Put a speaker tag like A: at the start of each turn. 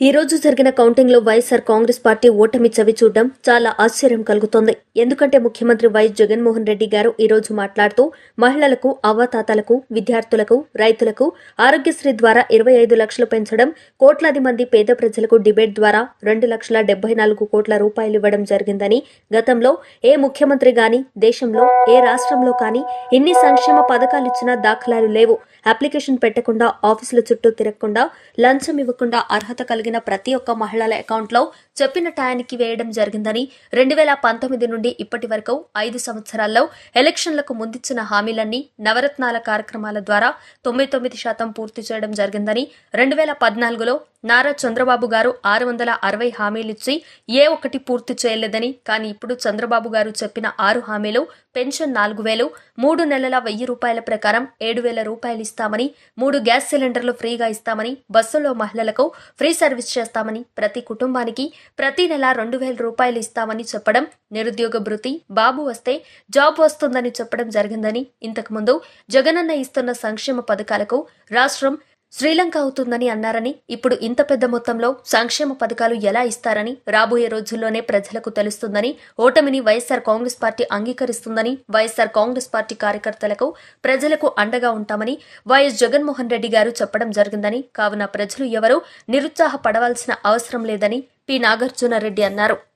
A: ఈ రోజు జరిగిన కౌంటింగ్లో వైఎస్ఆర్ కాంగ్రెస్ పార్టీ ఓటమి చవి చూడడం చాలా ఆశ్చర్యం కలుగుతోంది. ఎందుకంటే ముఖ్యమంత్రి వైఎస్ జగన్మోహన్ రెడ్డి గారు ఈరోజు మాట్లాడుతూ మహిళలకు అవ్వాతాతలకు విద్యార్థులకు రైతులకు ఆరోగ్యశ్రీ ద్వారా ఇరవై ఐదు లక్షలు పెంచడం కోట్లాది మంది పేద ప్రజలకు డిబేట్ ద్వారా రెండు లక్షల డెబ్బై నాలుగు కోట్ల రూపాయలు ఇవ్వడం జరిగిందని గతంలో ఏ ముఖ్యమంత్రి గాని దేశంలో ఏ రాష్ట్రంలో కానీ ఇన్ని సంక్షేమ పథకాలు ఇచ్చిన దాఖలాలు లేవు. అప్లికేషన్ పెట్టకుండా ఆఫీసుల చుట్టూ తిరగకుండా లంచం ఇవ్వకుండా అర్హత కలిగిన ప్రతి ఒక్క మహిళల అకౌంట్లో చెప్పిన టయానికి వేయడం జరిగిందని రెండు వేల పంతొమ్మిది నుండి ఇప్పటి వరకు ఐదు సంవత్సరాల్లో ఎలక్షన్లకు ముందిచ్చిన హామీలన్నీ నవరత్నాల కార్యక్రమాల ద్వారా తొంభై తొమ్మిది శాతం పూర్తి చేయడం జరిగిందని రెండు వేల పద్నాలుగులో నారా చంద్రబాబు గారు ఆరు వందల అరవై హామీలిచ్చి ఏ ఒక్కటి పూర్తి చేయలేదని కానీ ఇప్పుడు చంద్రబాబు గారు చెప్పిన ఆరు హామీలు పెన్షన్ నాలుగు వేలు మూడు నెలల వెయ్యి రూపాయల ప్రకారం ఏడు వేల రూపాయలు ఇస్తామని మూడు గ్యాస్ సిలిండర్లు ఫ్రీగా ఇస్తామని బస్సులో మహిళలకు ఫ్రీ సర్వీస్ చేస్తామని ప్రతి కుటుంబానికి ప్రతి నెల రెండు వేల రూపాయలు ఇస్తామని చెప్పడం నిరుద్యోగ భృతి బాబు వస్తే జాబ్ వస్తుందని చెప్పడం జరిగిందని ఇంతకుముందు జగనన్న ఇస్తున్న సంక్షేమ పథకాలకు రాష్ట్రం శ్రీలంక అవుతుందని అన్నారని ఇప్పుడు ఇంత పెద్ద మొత్తంలో సంక్షేమ పథకాలు ఎలా ఇస్తారని రాబోయే రోజుల్లోనే ప్రజలకు తెలుస్తుందని ఓటమిని వైఎస్సార్ కాంగ్రెస్ పార్టీ అంగీకరిస్తుందని వైఎస్సార్ కాంగ్రెస్ పార్టీ కార్యకర్తలకు ప్రజలకు అండగా ఉంటామని వైఎస్ జగన్మోహన్ రెడ్డి గారు చెప్పడం జరిగిందని కావున ప్రజలు ఎవరూ నిరుత్సాహపడవలసిన అవసరం లేదని పి నాగార్జున రెడ్డి అన్నారు.